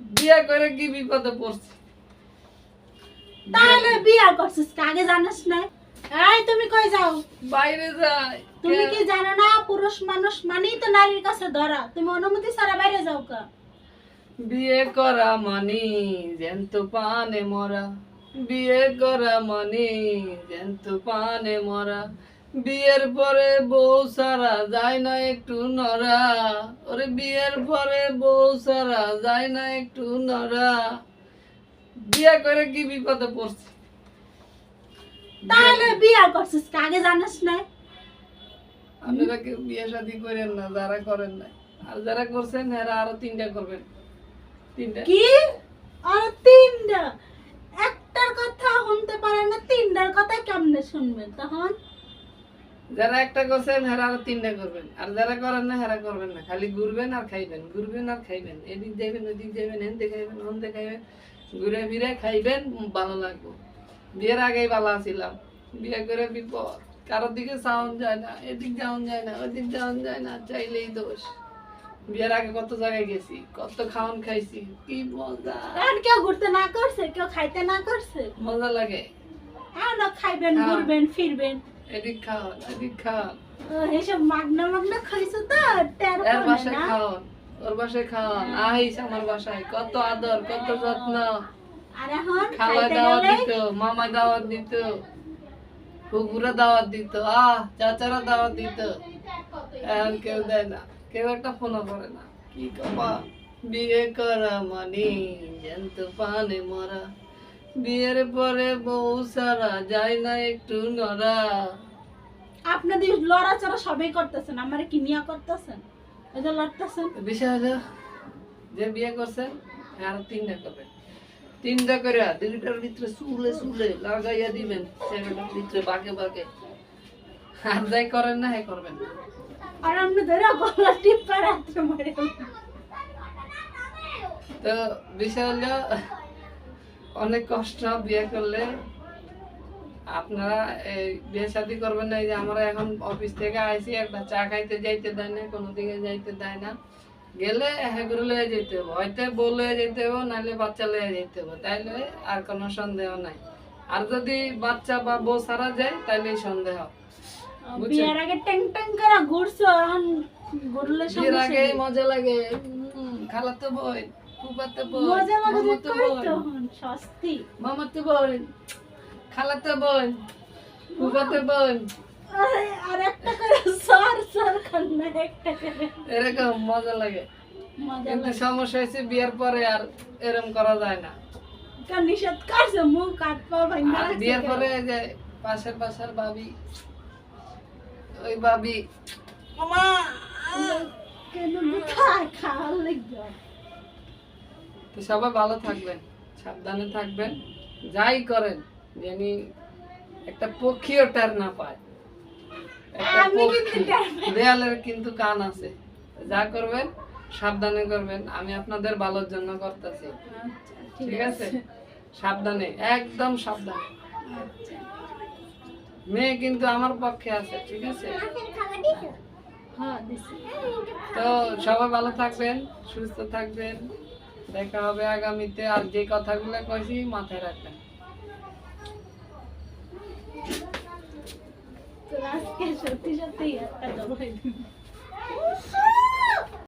বিয়ে করে কি বিপদে পড়ছি তাহলে বিয়া করছিস? আগে জানিস না? এই তুমি কই যাও? বাইরে যাই তুমি কি জানো না পুরুষ মানুষ মানেই তো নারীর কাছে ধরা। তুমি অনুমতি ছাড়া বাইরে যাও কা? বিয়ে করা মানি জেন্ত পানে মরা। বিয়ে করা মানি জেন্ত পানে মরা। বিয়ের পরে বউ সারা যায় না একটু নরা ওরে বিয়ের পরে বউ সারা যায় না একটু নরা বিয়ে করে কি বিপদে পড়ছি তাহলে বিয়া করছিস জানিস না। আপনারা কেউ বিয়ে শাদি করেন না যারা করেন না আর যারা করছেন এরা আরও তিনটা করবেন। তিনটা? কি? আর তিনটা? একটার কথা শুনতে পারে না তিনটার কথা কেমনে শুনবেন তখন? যারা একটা করছেন হেরা আরও তিনটা করবেন। আর যারা করেন না হেরা করবেন না। খালি ঘুরবেন আর খাইবেন ঘুরবেন আর খাইবেন। এদিক যাইবেন ওদিক যাইবেন হেনতে দেখাইবেন হনতে দেখাইবেন ঘুরে ফিরে খাইবেন ভালো লাগবো। বিয়ের আগেই ভালো আছিলাম। বিয়ে করে বিপদ। কারোর দিকে সাউন্ড যায় না এদিক যাওয়ান যায় না ওদিক যাওয়ান যায় না চাইলেই দোষ। বিয়ের আগে কত জায়গায় গেছি কত খাওয়ান খাইছি কি মজা। আর কেউ ঘুরতে না করছে কেউ খাইতে না করছে। মজা লাগে। হ্যাঁ না খাইবেন হ্যাঁ। ঘুরবেন ফিরবেন। এদিক খাওয়ান এদিক খাওয়ান এসব মাগনা মাগনা খাইছো তো? এর বাসায় না? ওর বাসায় খাওয়ান আইস আমার বাসায় কত আদর কত যত্ন। খাওয়া দাওয়াত দিত মামা দাওয়াত দিত কুকুরা দাওয়াত দিত আহ চাচারা দাওয়াত দিত। এখন কেউ দেয় না কেউ একটা ফোনও করে না। কি কবা? বিয়ে করা মানে জ্যান্ত পানে মরা। বিয়ের পরে বউ সারা যায় না একটু নড়া। আপনাদের লড়াচড়া সবাই করতেছেন আমার কি নিয়া করতেছেন? এই যে লড়তেছেন। বিষয় হলো যে বিয়ে করছেন আর তিনটা করবেন তিনটা করে দুইটার ভিতরে চুলে চুলে লাগাইয়া দিবেন সেটার ভিতরে বাকে বাকে। আর যাই করেন না হ্যাঁ করবেন আর আপনি ধরে গলা টিপা মরে তো বিষয় হলো অনেক কষ্ট বিয়ে করলে। আপনারা এই বিয়ে শাদি করবেন না এই যে আমরা এখন অফিস থেকে আইসি একটা চা খাইতে যাইতে দেয় না কোনো দিকে যাইতে দেয় না। গেলে হ্যাঁ করে লয়ে যেতে হবে হয়তো বউ লয়ে যেতে হবে নাহলে বাচ্চা লয়ে যেতে হবে তাইলে আর কোনো সন্দেহ নাই। আর যদি বাচ্চা বা বউ সারা যায় তাইলে সন্দেহ? বিয়ের আগে ট্যাং ট্যাং করে ঘুরছো এখন ঘুরলে বিয়ের আগে মজা লাগে। খালাতো বোন ফুফাতো বোন মজা লাগে যে মামাতো বোন সস্তি মামাতো বোন খালাতো বোন ফুফাতো বোন আর একটা করে সর সর কান্না একটা করে। এরকম মজা লাগে। কিন্তু সমস্যা হয়েছে বিয়ের পরে আর এরকম করা যায় না। নিষেধ করছে মুখ কাট পা ভাঙা বিয়ের পরে যে পাশের পাশের ভাবি ওই ভাবি মামা কেন? খা তো সবাই ভালো থাকবেন সাবধানে থাকবেন যাই করেন জানি একটা পক্ষীও টের না পায়। একটা পক্ষী দেয়ালের কিন্তু কান আছে। যা করবেন সাবধানে করবেন আমি আপনাদের ভালোর জন্য করতেছি। আচ্ছা ঠিক আছে। সাবধানে একদম সাবধানে। আচ্ছা। মেয়ে কিন্তু আমার পক্ষে আছে ঠিক আছে? হ্যাঁ তো সবাই ভালো থাকবেন সুস্থ থাকবেন। দেখা হবে আগামীতে আর যে কথাগুলো কইছি মাথায় রাখবেন। আজকে সত্যি সত্যি একটা দিন